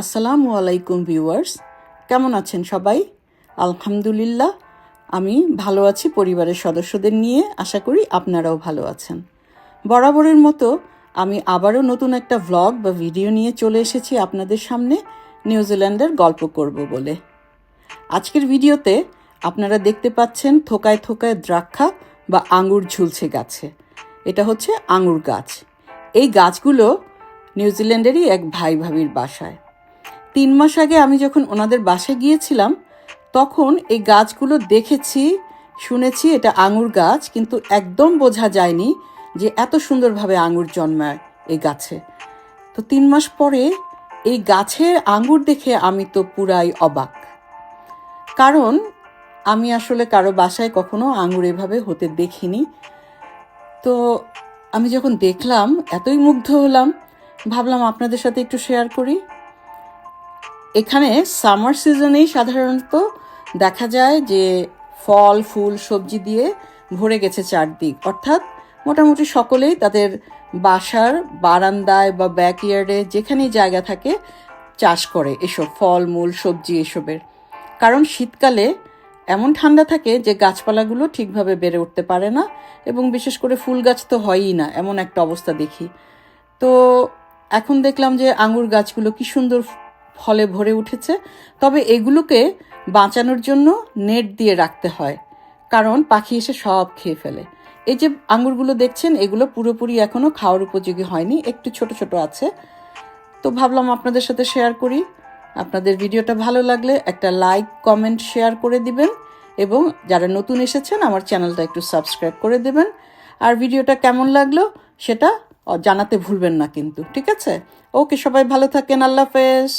আসসালামু আলাইকুম ভিউয়ার্স, কেমন আছেন সবাই? আলহামদুলিল্লাহ, আমি ভালো আছি পরিবারের সদস্যদের নিয়ে, আশা করি আপনারাও ভালো আছেন। বরাবরের মতো আমি আবারও নতুন একটা ভ্লগ বা ভিডিও নিয়ে চলে এসেছি আপনাদের সামনে নিউজিল্যান্ডের গল্প করব বলে। আজকের ভিডিওতে আপনারা দেখতে পাচ্ছেন থোকায় থোকায় দ্রাক্ষা বা আঙুর ঝুলছে গাছে। এটা হচ্ছে আঙুর গাছ। এই গাছগুলো নিউজিল্যান্ডেরই এক ভাই ভাবির বাসায়। তিন মাস আগে আমি যখন ওনাদের বাসায় গিয়েছিলাম, তখন এই গাছগুলো দেখেছি, শুনেছি এটা আঙুর গাছ, কিন্তু একদম বোঝা যায়নি যে এত সুন্দরভাবে আঙুর জন্মায় এই গাছে। তো তিন মাস পরে এই গাছের আঙুর দেখে আমি তো পুরাই অবাক। কারণ আমি আসলে কারও বাসায় কখনো আঙুর এভাবে হতে দেখিনি। তো আমি যখন দেখলাম, এতই মুগ্ধ হলাম, ভাবলাম আপনাদের সাথে একটু শেয়ার করি। এখানে সামার সিজনেই সাধারণত দেখা যায় যে ফল, ফুল, সবজি দিয়ে ভরে গেছে চারদিক। অর্থাৎ মোটামুটি সকলেই তাদের বাসার বারান্দায় বা ব্যাকইয়ার্ডে যেখানেই জায়গা থাকে চাষ করে এসব ফল, মূল, সবজি এসবের। কারণ শীতকালে এমন ঠান্ডা থাকে যে গাছপালাগুলো ঠিকভাবে বেড়ে উঠতে পারে না এবং বিশেষ করে ফুল গাছ তো হয়ই না, এমন একটা অবস্থা দেখি। তো এখন দেখলাম যে আঙুর গাছগুলো কি সুন্দর ফলে ভরে উঠেছে। তবে এগুলোকে বাঁচানোর জন্য নেট দিয়ে রাখতে হয়, কারণ পাখি এসে সব খেয়ে ফেলে। এই যে আঙুরগুলো দেখছেন, এগুলো পুরোপুরি এখনও খাওয়ার উপযোগী হয়নি, একটু ছোট ছোট আছে। তো ভাবলাম আপনাদের সাথে শেয়ার করি। আপনাদের ভিডিওটা ভালো লাগলে একটা লাইক কমেন্ট শেয়ার করে দিবেন এবং যারা নতুন এসেছেন, আমার চ্যানেলটা একটু সাবস্ক্রাইব করে দেবেন। আর ভিডিওটা কেমন লাগল, সেটা জানাতে ভুলবেন না কিন্তু ঠিক আছে? ওকে সবাই ভালো থাকেন আল্লাহ হাফেজ।